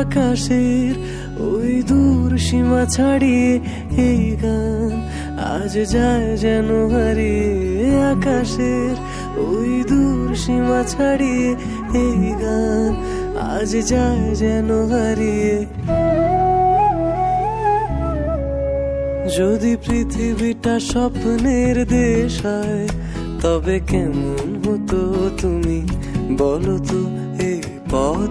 আকাশের ওই দূর সীমা ছাড়িয়ে এই গান আজ যায় যেন হারিয়ে আকাশের ওই দূর সীমা ছাড়িয়ে এই গান আজ যায় যেন হারিয়ে যদি পৃথিবীটা স্বপ্নের দেশ হয়, তবে কেমন হতো তুমি? বলো তো এই পথ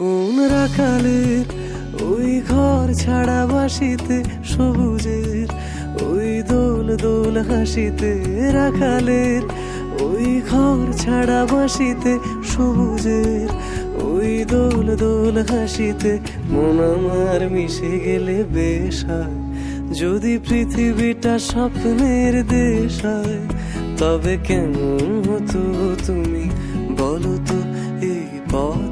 কোন রাখালের, ওই ঘর ছাড়া বাসিতে সবুজের, ওই দোল দোল হাসিতে রাখালের, ওই ঘর ছাড়া বাসিতে সবুজের, ওই দোল দোল হাসিতে মন আমার মিশে গেলে বেশ যদি পৃথিবীটা স্বপ্নের দেশ হয় তবে কেমন হতো তুমি বলো তো এই পথ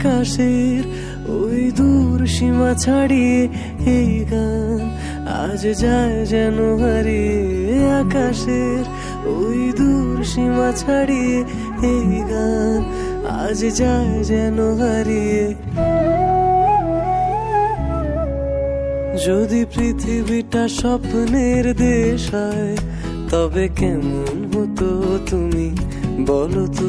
আকাশের ওই দূর সীমা ছাড়িয়ে এই গান, আজ যায় যেন হারিয়ে আকাশের ওই দূর সীমা ছাড়িয়ে এই গান, আজ যায় যেন হারিয়ে যদি পৃথিবীটা স্বপ্নের দেশ হয়, তবে কেমন হতো তুমি? বলো তো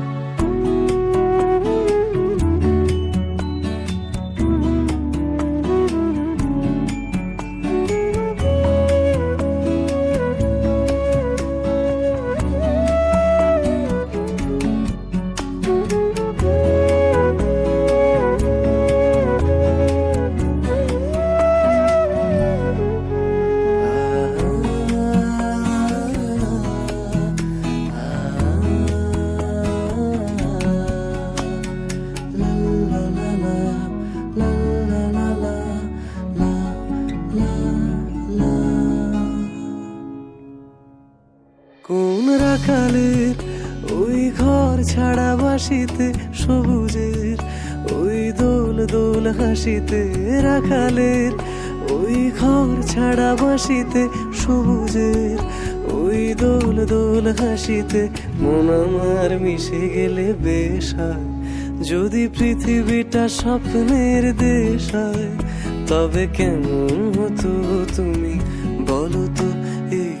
রাখালের ওই ঘর ছাড়া বাসিতে সবুজের, ওই দোল দোল হাসিতে রাখালের, ওই ঘর ছাড়া বাসিতে সবুজের, ওই দোল দোল হাসিতে মন আমার মিশে গেলে বেশ হয় যদি পৃথিবীটা স্বপ্নের দেশ হয় তবে কেমন হতো তুমি বলো তো এই